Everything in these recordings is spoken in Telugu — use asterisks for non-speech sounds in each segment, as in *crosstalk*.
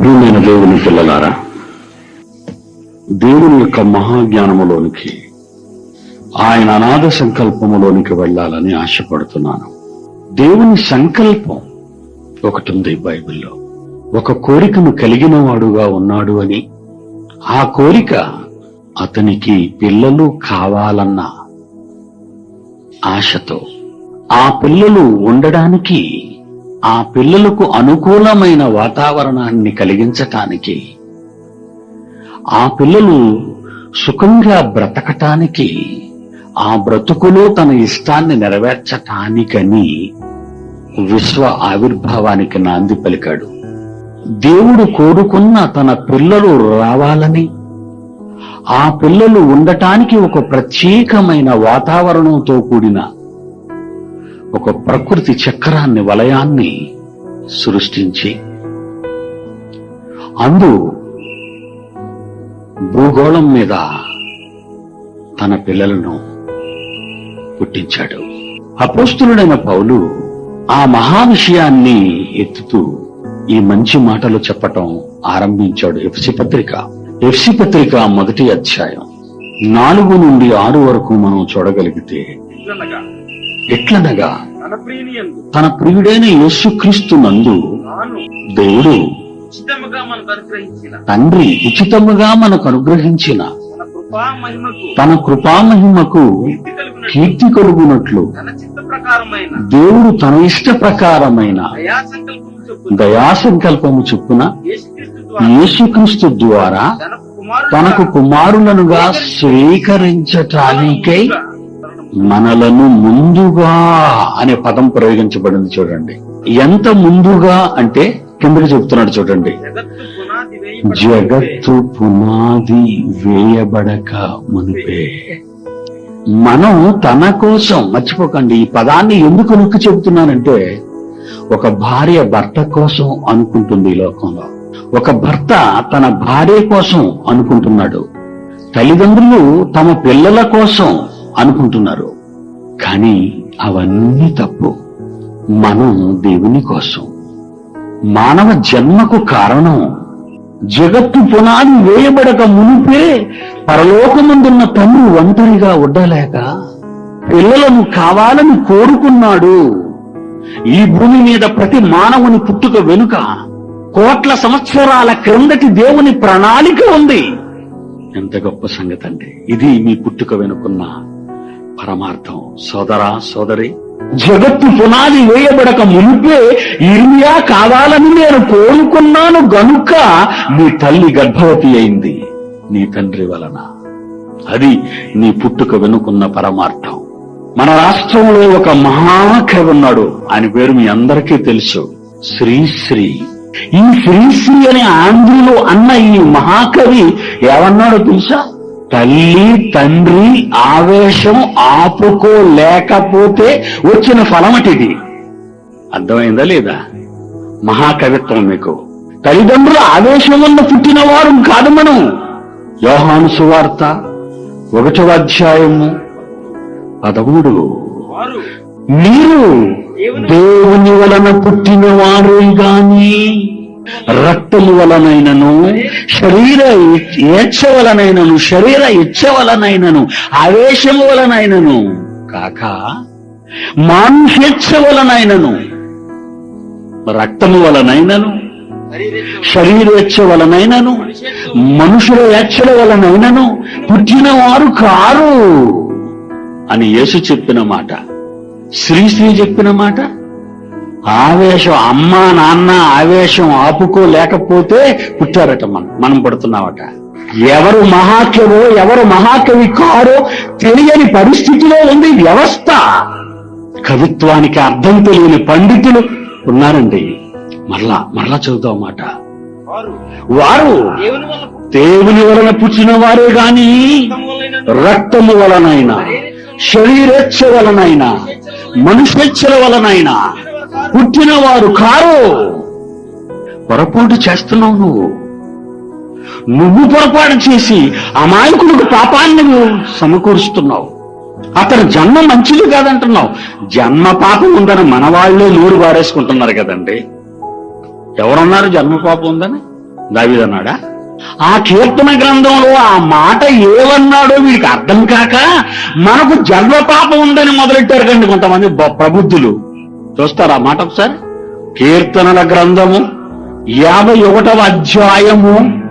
ప్రియమైన దేవుని పిల్లలారా దేవుని యొక్క మహాజ్ఞానములోనికి ఆయన అనాథ సంకల్పములోనికి వెళ్ళాలని ఆశపడుతున్నాను. దేవుని సంకల్పం ఒకటి ఉంది బైబిల్లో. ఒక కోరికను కలిగిన వాడుగా ఉన్నాడు అని ఆ కోరిక అతనికి పిల్లలు కావాలన్న ఆశతో ఆ పిల్లలు ఉండడానికి ఆ పిల్లలకు అనుకూలమైన వాతావరణాన్ని కలిగించటానికి ఆ పిల్లలు సుఖంగా బ్రతకటానికి ఆ బ్రతుకులో తన ఇష్టాన్ని నెరవేర్చటానికని విశ్వ ఆవిర్భావానికి నాంది పలికాడు. దేవుడు కోరుకున్న తన పిల్లలు రావాలని ఆ పిల్లలు ఉండటానికి ఒక ప్రత్యేకమైన వాతావరణంతో కూడిన ఒక ప్రకృతి చక్రాన్ని వలయాన్ని సృష్టించి అందు భూగోళం మీద తన పిల్లలను పుట్టించాడు. అపోస్తులుడైన పౌలు ఆ మహా విషయాన్ని ఎత్తుతూ ఈ మంచి మాటలు చెప్పటం ఆరంభించాడు. ఎఫ్సి పత్రిక ఎఫ్సి పత్రిక మొదటి అధ్యాయం. నాలుగు నుండి ఆరు వరకు మనం చూడగలిగితే ఎట్లనగా తన ప్రియుడైన యేసుక్రీస్తు నందు దేవుడు తండ్రి ఉచితముగా మనకు అనుగ్రహించిన కృపా మహిమకు తన కృపామహిమకు కీర్తి కలుగునట్లు దేవుడు తన ఇష్ట ప్రకారమైన దయా దయాసంకల్పము చొప్పున యేసుక్రీస్తు ద్వారా తనకు కుమారులనుగా స్వీకరించటానికై మనలను ముందుగా అనే పదం ప్రయోగించబడింది చూడండి. ఎంత ముందుగా అంటే కిందకి చెప్తున్నాడు చూడండి. జగత్తు పునాది జగత్తు పునాది వేయబడక మునిపే. మనం తన కోసం మర్చిపోకండి ఈ పదాన్ని ఎందుకు నొక్కి చెబుతున్నానంటే ఒక భార్య భర్త కోసం అనుకుంటుంది ఈ లోకంలో. ఒక భర్త తన భార్య కోసం అనుకుంటున్నాడు. తల్లిదండ్రులు తమ పిల్లల కోసం అనుకుంటున్నారు. కానీ అవన్నీ తప్పు. మనం దేవుని కోసం. మానవ జన్మకు కారణం జగత్తు పునాది వేయబడక మునిపే పరలోకమందున్న తండ్రి ఒంటరిగా ఉండలేక పిల్లలను కావాలని కోరుకున్నాడు. ఈ భూమి మీద ప్రతి మానవుని పుట్టుక వెనుక కోట్ల సంవత్సరాల క్రిందటి దేవుని ప్రణాళిక ఉంది. ఎంత గొప్ప సంగతి అండి ఇది మీ పుట్టుక వెనుకున్న పరమార్థం. సోదరా సోదరి. జగత్తు పునాది వేయబడక మునిపే ఇర్మియా కావాలని నేను కోరుకున్నాను గనుక నీ తల్లి గర్భవతి అయింది. నీ తండ్రి వలన. అది నీ పుట్టుక వెనుకున్న పరమార్థం. మన రాష్ట్రంలో ఒక మహాకవి ఉన్నాడు. ఆయన పేరు మీ అందరికీ తెలుసు. శ్రీశ్రీ. ఈ శ్రీశ్రీ అనే ఆంధ్రులు అన్న ఈ మహాకవి ఏమన్నాడో తెలుసా? తల్లి తండ్రి ఆవేశం ఆపుకోలేకపోతే వచ్చిన ఫలమటిది అర్థమైందా లేదా? మహాకవిత్వం మీకు. తల్లిదండ్రుల ఆవేశం వల్ల పుట్టిన వారు కాదు మనం. యోహాను సువార్త ఒకటవ అధ్యాయము పదమూడు. మీరు దేవుని వలన పుట్టిన వారే గాని. రక్తము వలనైనను శరీర ఏచ్ఛ వలనైనను శరీర ఇచ్ఛ వలనైనను ఆవేశము వలనైనను కాక మానుషేచ్ఛ వలనైనను రక్తము వలనైనను శరీరేచ్ఛ వలనైనను మనుషుల ఏచ్ఛల వలనైనను పుట్టిన వారు కారు అని యేసు చెప్పిన మాట. శ్రీశ్రీ చెప్పిన మాట. ఆవేశం అమ్మ నాన్న ఆవేశం ఆపుకోలేకపోతే పుట్టారట మనం. మనం పడుతున్నామట. ఎవరు మహాకవో ఎవరు మహాకవి కారో తెలియని పరిస్థితిలో ఉంది వ్యవస్థ. కవిత్వానికి అర్థం తెలియని పండితులు ఉన్నారండి. మరలా మరలా చదువుతాం మాట వారు. దేవుని వలన పుట్టిన వారే గాని రక్తము వలనైనా శరీరేచ్ఛ వలనైనా మనుషేచ్ఛల వలనైనా పుట్టిన వారు కారు. పొరపాటు చేస్తున్నావు నువ్వు. నువ్వు పొరపాటు చేసి అమాయకుడికి పాపాన్ని నువ్వు సమకూరుస్తున్నావు. అతని జన్మ మంచిది కాదంటున్నావు. జన్మ పాపం ఉందని మన వాళ్ళే నూరు వారేసుకుంటున్నారు కదండి. ఎవరన్నారు జన్మ పాపం ఉందని? దావిదన్నాడా? ఆ కీర్తన గ్రంథంలో ఆ మాట ఏమన్నాడో వీడికి అర్థం కాక మనకు జన్మ పాపం ఉందని మొదలెట్టారు కండి కొంతమంది ప్రబుద్ధులు. చూస్తారా మాట ఒకసారి? కీర్తనల గ్రంథము యాభై ఒకటవ అధ్యాయము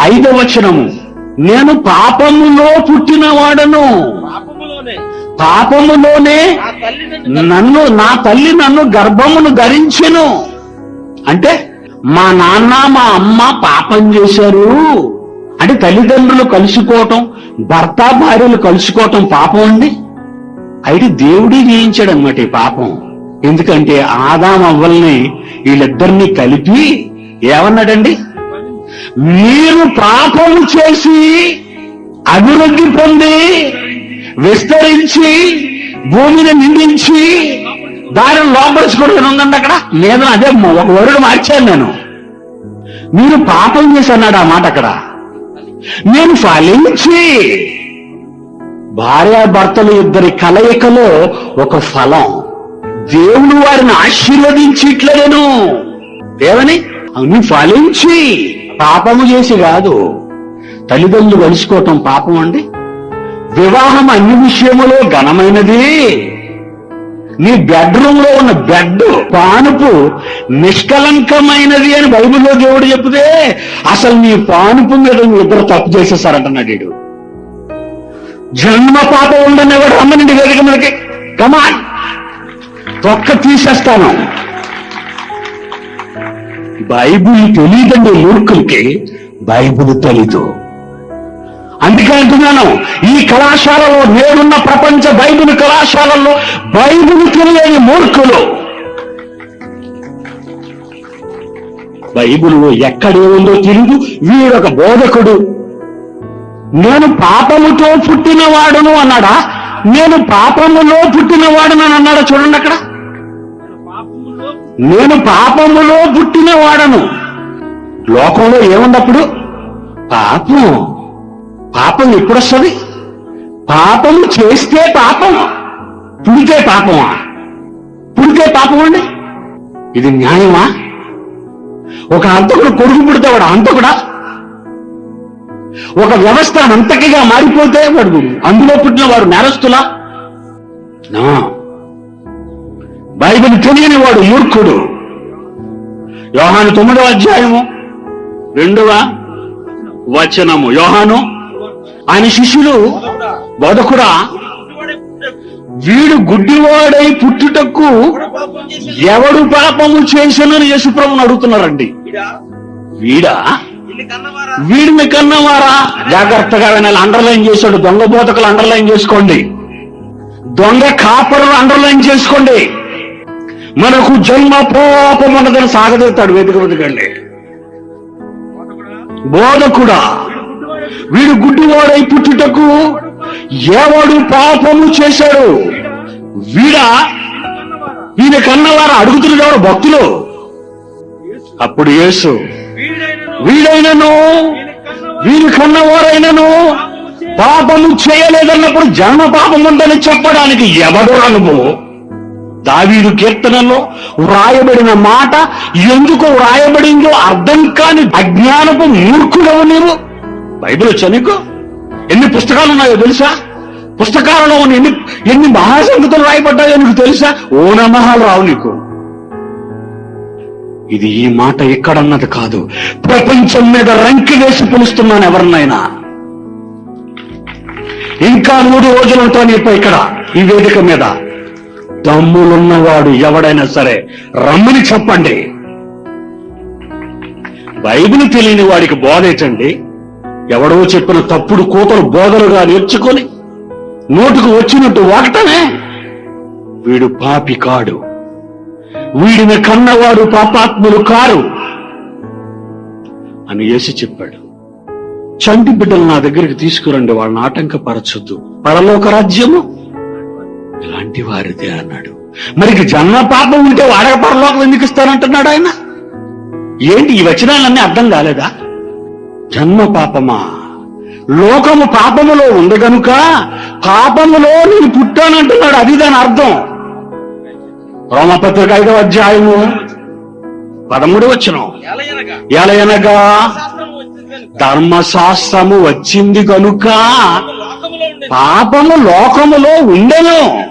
ఐదవ వచనము. నేను పాపములో పుట్టినవాడను పాపములోనే. నన్ను నా తల్లి నన్ను గర్భమును ధరించెను. అంటే మా నాన్న మా అమ్మ పాపం చేశారు. అంటే తల్లిదండ్రులు కలుసుకోవటం భర్త భార్యలు కలుసుకోవటం పాపం అండి. అయితే దేవుడే జయించాడు అనమాట ఈ పాపం. ఎందుకంటే ఆదాం అవ్వల్ని వీళ్ళిద్దరిని కలిపి ఏమన్నాడండి? మీరు పాపము చేసి అభివృద్ధి పొంది విస్తరించి భూమిని నిందించి దారిని లోపరుచుకోవడం ఉందండి అక్కడ? నేను అదే ఒక వరుడు మార్చాను నేను. మీరు పాపం చేసి అన్నాడు ఆ మాట అక్కడ. నేను ఫలించి భార్యాభర్తలు ఇద్దరి కలయికలో ఒక ఫలం. దేవుడు వారిని ఆశీర్వదించి ఇట్లనేను ఏమని అన్ని ఫలించి పాపము చేసి కాదు తల్లిదండ్రులు కలుసుకోవటం పాపం అండి. వివాహం అన్ని విషయములో ఘనమైనది. నీ బెడ్రూమ్లో ఉన్న బెడ్ పానుపు నిష్కలంకమైనది అని బైబిల్లో దేవుడు చెప్తే అసలు నీ పానుపు మీద మీ ఇద్దరు తప్పు చేసేసారంటున్నాడు వీడు జన్మ పాపం ఉందని ఎవడు రమ్మనండి వేదిక మనకి కమాన్ తొక్క తీసేస్తాను. బైబుల్ తెలియదండి మూర్ఖులకి బైబుల్ తెలీదు. అందుకే అంటున్నాను ఈ కళాశాలలో నేడున్న ప్రపంచ బైబుల్ కళాశాలల్లో బైబుల్ తెలియని మూర్ఖులు. బైబుల్ ఎక్కడే ఉందో తెలియదు వీడొక బోధకుడు. నేను పాపముతో పుట్టినవాడును అన్నాడా? నేను పాపములో పుట్టినవాడును అన్నాడా చూడండి అక్కడ. నేను పాపములో పుట్టినవాడను. లోకంలో ఏముందప్పుడు? పాపం. పాపం ఎప్పుడొస్తుంది పాపము చేస్తే పాపం. పుడితే పాపమా? పుడితే పాపం అండి? ఇది న్యాయమా? ఒక అంతకుడు కొడుకు పుడితే వాడు అంతకుడా ఒక వ్యవస్థ అంతకిగా మారిపోతే వాడు అందులో పుట్టిన వారు నేరస్తులా? నా బైబిల్ తెలియని వాడు మూర్ఖుడు. యోహాను తొమ్మిదవ అధ్యాయము రెండవ వచనము. యోహాను ఆయన శిష్యులు బోధకుడా వీడు గుడ్డివాడై పుట్టుటకు ఎవడు పాపము చేశానని యేసుప్రభుని అడుగుతున్నారండి. వీడా? వీడిని కన్నవారా? జాగ్రత్తగా వినాలి అండర్లైన్ చేశాడు దొంగ బోధకులు అండర్లైన్ చేసుకోండి. దొంగ కాపరులు అండర్లైన్ చేసుకోండి. మనకు జన్మ పాపం ఉన్నదని సాగదీస్తాడు వేదిక వెతకండి బోధకుడా వీడు గుడ్డివాడై పుట్టుటకు ఏవాడు పాపము చేశాడు. వీడా వీడి కన్నవారు అడుగుతున్నది భక్తులు. అప్పుడు యేసు వీడైనను వీడైనను కన్నవారైనను పాపము చేయలేదన్నప్పుడు జన్మ పాపం ఉందని చెప్పడానికి ఎవడు అనుభవం? దావీదు కీర్తనలో వ్రాయబడిన మాట ఎందుకు వ్రాయబడిందో అర్థం కాని అజ్ఞానపు మూర్ఖుడవు నీవు. బైబిల్ వచ్చా నీకు? ఎన్ని పుస్తకాలు ఉన్నాయో తెలుసా? పుస్తకాలలో ఎన్ని ఎన్ని మహాసంగతులు రాయబడ్డాయో నీకు తెలుసా? ఓ నమహాలు రావు నీకు. ఇది ఈ మాట ఎక్కడన్నది కాదు. ప్రపంచం మీద రంకి వేసి పిలుస్తున్నాను ఎవరినైనా. ఇంకా మూడు రోజులు ఉంటాను ఇప్పుడు ఇక్కడ ఈ వేదిక మీద. దమ్ములున్నవాడు ఎవడైనా సరే రమ్మని చెప్పండి. బైబిల్ తెలియని వాడికి బోధేటండి ఎవడో చెప్పిన తప్పుడు కూతలు బోధలుగా నేర్చుకొని నోటుకు వచ్చినట్టు వాడటమే వీడు పాపి కాడు. వీడిని కన్నవాడు పాపాత్ములు కారు అని యేసు చెప్పాడు. చంటి బిడ్డలు నా దగ్గరికి తీసుకురండి వాళ్ళని ఆటంకపరచొద్దు. పరలోక రాజ్యము ఇలాంటి వారిదే అన్నాడు. మరికి జన్మ పాపం ఉంటే వాడక పరలోకం ఎందుకు ఇస్తానంటున్నాడు ఆయన? ఏంటి ఈ వచనాలన్నీ అర్థం కాలేదా? జన్మ పాపమా? లోకము పాపములో ఉంది గనుక పాపములో నేను పుట్టానంటున్నాడు. అది దాని అర్థం. రోమపత్రిక ఐదవ అధ్యాయము పదమూడు వచ్చిన ఎలయనగా ధర్మశాస్త్రము వచ్చింది కనుక పాపము లోకములో ఉండెను.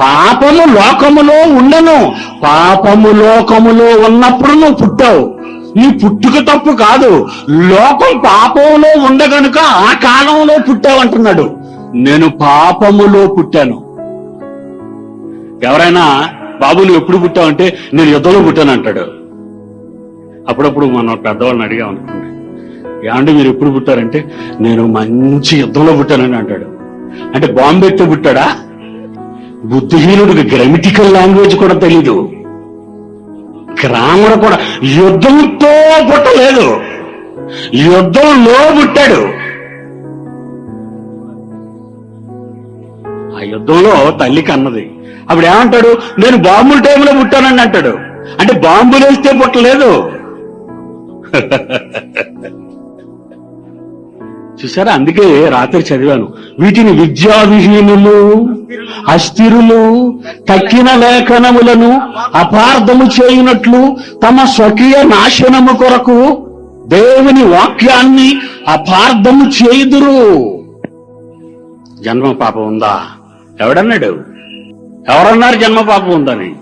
పాపము లోకములో ఉండను. పాపము లోకములో ఉన్నప్పుడు నువ్వు పుట్టావు. నీ పుట్టుక తప్పు కాదు. లోకం పాపంలో ఉండగనుక ఆ కాలంలో పుట్టావు అంటున్నాడు. నేను పాపములో పుట్టాను. ఎవరైనా బాబు నువ్వు ఎప్పుడు పుట్టావు అంటే నేను యుద్ధంలో పుట్టాను అంటాడు. అప్పుడప్పుడు మన పెద్దవాళ్ళని అడిగాం అనుకోండి. ఏమంటే మీరు ఎప్పుడు పుట్టారంటే నేను మంచి యుద్ధంలో పుట్టానని అంటాడు. అంటే బాంబు పుట్టాడా? బుద్ధిహీనుడికి గ్రామటికల్ లాంగ్వేజ్ కూడా తెలీదు. గ్రామర్ కూడా యుద్ధంతో పుట్టలేదు. యుద్ధంలో పుట్టాడు. ఆ యుద్ధంలో తల్లికి అన్నది అప్పుడు ఏమంటాడు? నేను బాంబుల టైంలో పుట్టానని అంటాడు. అంటే బాంబులు వేస్తే పుట్టలేదు. *laughs* చూసారా? అందుకే రాత్రి చదివాను. వీటిని విద్యావిహీనులు అస్థిరులు తక్కిన లేఖనములను అపార్థము చేయునట్లు తమ స్వకీయ నాశనము కొరకు దేవుని వాక్యాన్ని అపార్థము చేయుదురు. జన్మ పాపం ఉందా? ఎవడన్నాడు? ఎవరన్నారు జన్మ పాపం ఉందని?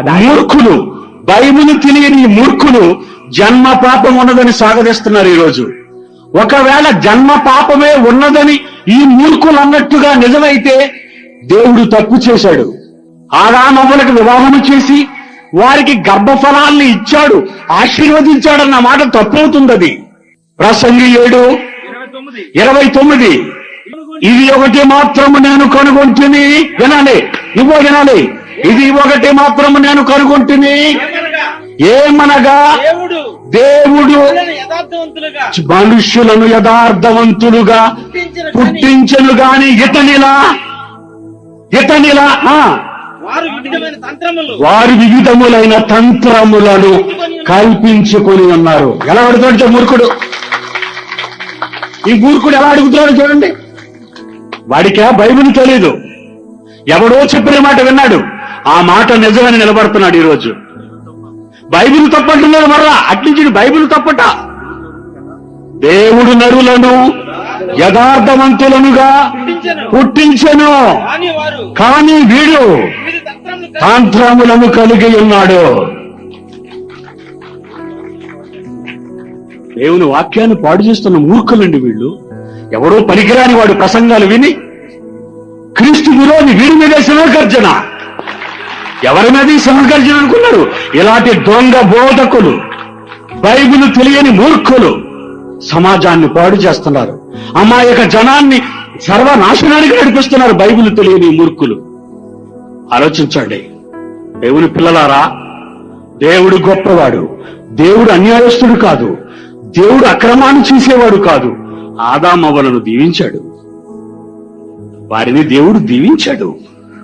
మూర్ఖులు. బైబిల్ తెలియని మూర్ఖులు జన్మ పాపం ఉన్నదని సాగదీస్తున్నారు ఈరోజు. ఒకవేళ జన్మ పాపమే ఉన్నదని ఈ మూర్ఖులు అన్నట్టుగా నిజమైతే దేవుడు తప్పు చేశాడు. ఆదామవ్వలకు వివాహము చేసి వారికి గర్భఫలాల్ని ఇచ్చాడు ఆశీర్వదించాడన్న మాట తప్పవుతుంది అది ప్రసంగి ఏడు ఇరవై తొమ్మిది. ఇది ఒకటి మాత్రము నేను కనుగొంటిని వినాలి. నువ్వు వినాలి. ఇది ఒకటి మాత్రము నేను కనుగొంటిని ఏమనగా దేవుడు మనుష్యులను యథార్థవంతులుగా పుట్టించిన గాని ఇతనిలా ఇతనిలా వారు వివిధములైన తంత్రములను కల్పించుకొని ఉన్నారు. ఎలా అడుగుతాడు మూర్ఖుడు? ఈ మూర్ఖుడు ఎలా అడుగుతున్నాడు చూడండి. వాడికి బైబిల్ తెలీదు. ఎవడో చెప్పిన మాట విన్నాడు. ఆ మాట నిజమని నిలబడుతున్నాడు ఈ రోజు బైబిల్ తప్పంటున్నాడు మరలా. అట్నుంచి బైబిల్ తప్పట. దేవుడు నరులను యథార్థవంతులనుగా పుట్టించను. కాని కానీ వీడు కలిగి తాంత్రములను కలిగి ఉన్నాడు. దేవుని వాక్యాన్ని పాడు చేస్తున్న మూర్ఖులండి వీళ్ళు. ఎవరో పనికిరాని వాడు ప్రసంగాలు విని క్రీస్తు విరోధి వీడి మీద సింహగర్జన ఎవరి మీద ఈ అనుకున్నారు ఇలాంటి దొంగ బోధకులు బైబిల్ తెలియని మూర్ఖులు సమాజాన్ని పాడు చేస్తున్నారు. అమాయక జనాన్ని సర్వనాశనానికి నడిపిస్తున్నారు బైబిల్ తెలియని మూర్ఖులు. ఆలోచించండి. దేవుని పిల్లలారా దేవుడు గొప్పవాడు. దేవుడు అన్యాయస్తుడు కాదు. దేవుడు అక్రమాన్ని చేసేవాడు కాదు. ఆదామవలను దీవించాడు. వారిని దేవుడు దీవించాడు.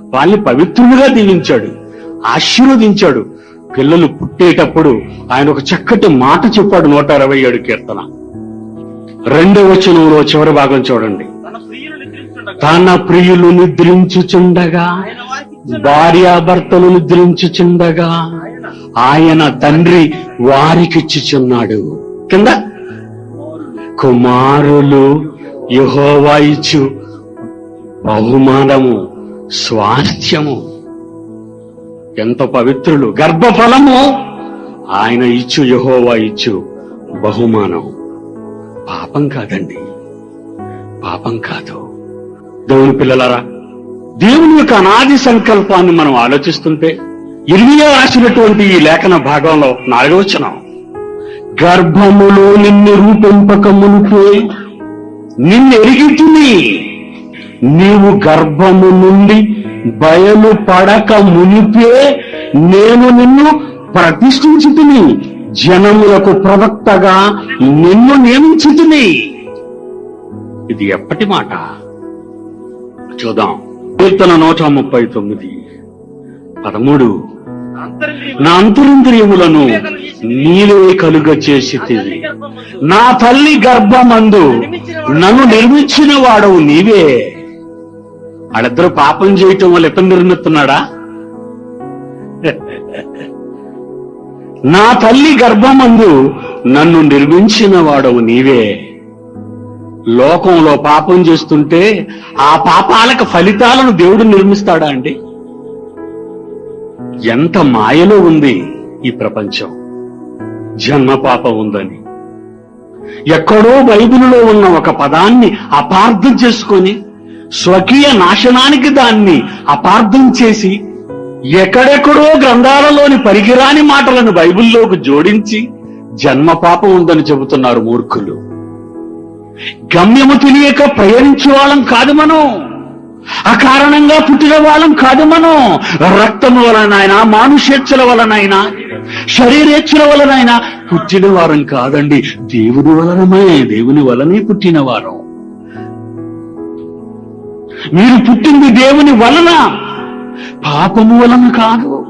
వాళ్ళని పవిత్రులుగా దీవించాడు. ఆశీర్వదించాడు. పిల్లలు పుట్టేటప్పుడు ఆయన ఒక చక్కటి మాట చెప్పాడు నూట అరవై ఏడు కీర్తన. రెండవ వచనంలో చివరి భాగం చూడండి. తన ప్రియులు నిద్రించుచుండగా ఆయన వారికి భార్యాభర్తలు నిద్రించుచుండగా ఆయన తండ్రి వారికిచ్చుచున్నాడు. కింద కుమారులు యుహోవాయిచు ఇచ్చు బహుమానము స్వాస్థ్యము. ఎంత పవిత్రులు. గర్భఫలము ఆయన ఇచ్చు యహోవా ఇచ్చు బహుమానం పాపం కాదండి. పాపం కాదు. దేవుని పిల్లలారా దేవుని యొక్క అనాది సంకల్పాన్ని మనం ఆలోచిస్తుంటే ఇరిమియా రాసినటువంటి ఈ లేఖన భాగంలో నాలుగవచనం గర్భములో నిన్ను రూపింపక మునిపే నిన్ను ఎరిగితిని నీవు గర్భము నుండి బయలు పడక మునిపే నేను నిన్ను ప్రతిష్ఠించుతుని జనములకు ప్రవక్తగా నిన్ను నియమించుతుని. ఇది ఎప్పటి మాట? చూద్దాం. కీర్తన నూట ముప్పై తొమ్మిది. పదమూడు. నా అంతరింద్రియములను నీవే కలుగ చేసి నా తల్లి గర్భమందు నన్ను నిర్మించిన వాడవు నీవే. వాళ్ళిద్దరూ పాపం చేయటం వల్ల ఇబ్బంది నిర్మిస్తున్నాడా? నా తల్లి గర్భమందు నన్ను నిర్మించిన వాడవు నీవే. లోకంలో పాపం చేస్తుంటే ఆ పాపాలకు ఫలితాలను దేవుడు నిర్మిస్తాడా అండి? ఎంత మాయలో ఉంది ఈ ప్రపంచం. జన్మ పాపం ఉందని. ఎక్కడో బైబిల్లో ఉన్న ఒక పదాన్ని అపార్థం చేసుకొని స్వకీయ నాశనానికి దాన్ని అపార్థం చేసి ఎక్కడెక్కడో గ్రంథాలలోని పరిగిరాని మాటలను బైబిల్లోకి జోడించి జన్మ పాపం ఉందని చెబుతున్నారు మూర్ఖులు. గమ్యము తెలియక ప్రయాణించే వాళ్ళం కాదు మనం. అకారణంగా పుట్టిన వాళ్ళం కాదు మనం. రక్తము వలనైనా మానుషేచ్ఛల వలనైనా శరీరేచ్ఛల వలనైనా పుట్టిన వారం కాదండి. దేవుని వలనమే దేవుని వలనే పుట్టిన వారం. మీరు పుట్టింది దేవుని వలన. పాపము వలన కాదు.